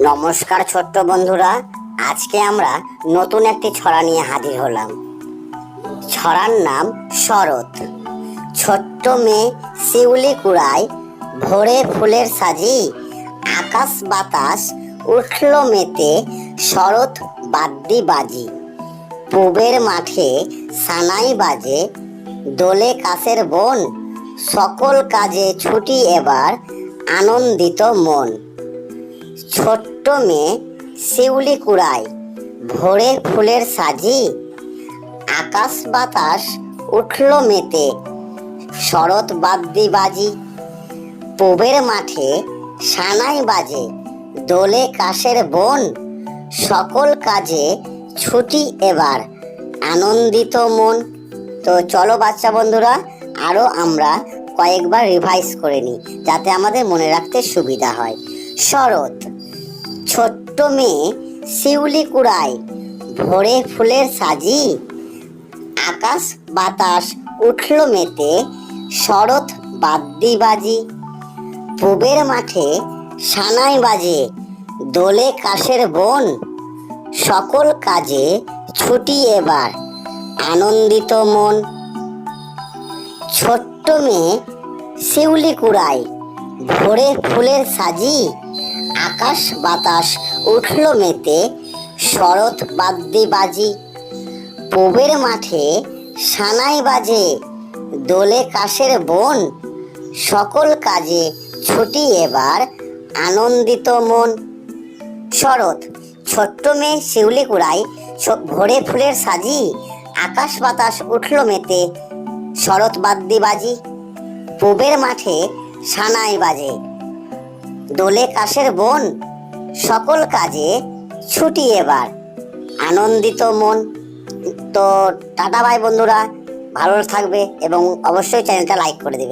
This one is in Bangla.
নমস্কার ছোট্ট বন্ধুরা, আজকে আমরা নতুন একটি ছড়া নিয়ে হাজির হলাম। ছড়ার নাম শরৎ। ছোট্ট মেয়ে শিউলি কুড়ায় ভোরে ফুলের সাজি, আকাশ বাতাস উঠল মেতে, শরৎ বাদ্যি বাজি। পুবের মাঠে সানাই বাজে, দোলে কাছের বন, সকল কাজে ছুটি এবার আনন্দিত মন। ছোট্ট মেয়ে, শিউলি কুড়ায় ভোরে ফুলের সাজি, আকাশ বাতাস উঠল মেতে, শরৎ বাদ্যি বাজি পুবের মাঠে সানাই বাজে, দোলে কাশের বন, সকল কাজে ছুটি এবার, আনন্দিত মন। তো চলো বাচ্চা বন্ধুরা আরও আমরা কয়েকবার রিভাইজ করে নিই, যাতে আমাদের মনে রাখতে সুবিধা হয়। শরৎ ছোট্ট মেয়ে শিউলি কুড়ায়। ভোরে ফুলের সাজি, আকাশ বাতাস উঠল মেতে, শরৎ বাদ্যি বাজি। পুবের মাঠে সানাই বাজে, দোলে কাশের বন। সকল কাজে ছুটি এবার, আনন্দিত মন। ছোট্ট মেয়ে শিউলি কুড়ায়, ভোরে ফুলের সাজি আকাশ বাতাস উঠল মেতে, শরৎ বাদ্যি বাজি পুবের মাঠে সানাই বাজে, দোলে কাশের বন। সকল কাজে ছুটি এবার আনন্দিত মন। শরৎ, ছোট্ট মেয়ে শিউলি কুড়াই ছ- ভোরে ফুলের সাজি, আকাশ বাতাস উঠল মেতে, শরৎ বাদ্যি বাজি পুবের মাঠে সানাই বাজে দোলে কাশের বোন, সকল কাজে ছুটি এবার। আনন্দিত মন। তো টাটা ভাই বন্ধুরা। ভালো থাকবে এবং অবশ্যই চ্যানেলটা লাইক করে দেবে।